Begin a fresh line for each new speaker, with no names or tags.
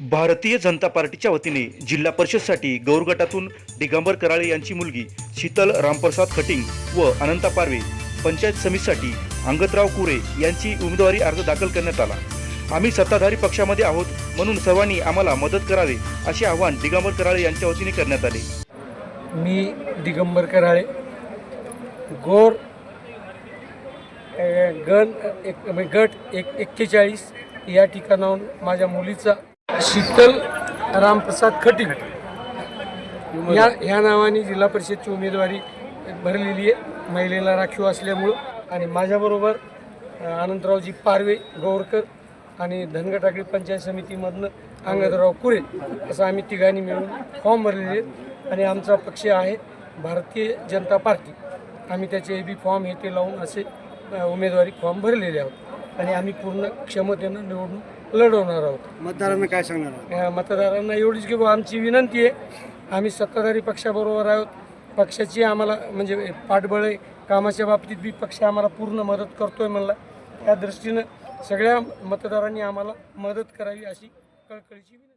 भारतीय जनता पार्टीच्या वतीने जिल्हा परिषदसाठी गौर गटातून दिगंबर कराळे यांची मुलगी शीतल रामप्रसाद खटिंग व अनंता पारवे पंचायत समितीसाठी अंगतराव कुरे यांची उमेदवारी अर्ज दाखल करण्यात आला. आम्ही सत्ताधारी पक्षामध्ये आहोत म्हणून सर्वांनी आम्हाला मदत करावे असे आवाहन दिगंबर कराळे यांच्या वतीने करण्यात आले.
मी दिगंबर कराळे. गोर गण एक गट एक एक्केचाळीस या ठिकाणाहून माझ्या मुलीचा शीतल रामप्रसाद खटिक. या ह्या नावाने जिल्हा परिषदची उमेदवारी भरलेली आहे. महिलेला राखीव असल्यामुळं. आणि माझ्याबरोबर अनंतरावजी पारवे गौरकर आणि धनगटाकडी पंचायत समितीमधनं अंगदराव कुरे असं आम्ही तिघांनी मिळून फॉर्म भरलेले आहेत. आणि आमचा पक्ष आहे भारतीय जनता पार्टी. आम्ही त्याचे बी फॉर्म हे ते लावून असे उमेदवारी फॉर्म भरलेले आहोत. आणि आम्ही पूर्ण क्षमतेनं निवडणूक लढवणार आहोत.
मतदारांना काय सांगणार
या मतदारांना एवढीच की बुवा आमची विनंती आहे. आम्ही सत्ताधारी पक्षाबरोबर आहोत. पक्षाची आम्हाला म्हणजे पाठबळ आहे. कामाच्या बाबतीत बी पक्ष आम्हाला पूर्ण मदत करतोय म्हणला. त्या दृष्टीनं सगळ्या मतदारांनी आम्हाला मदत करावी अशी कळकळीची विनंती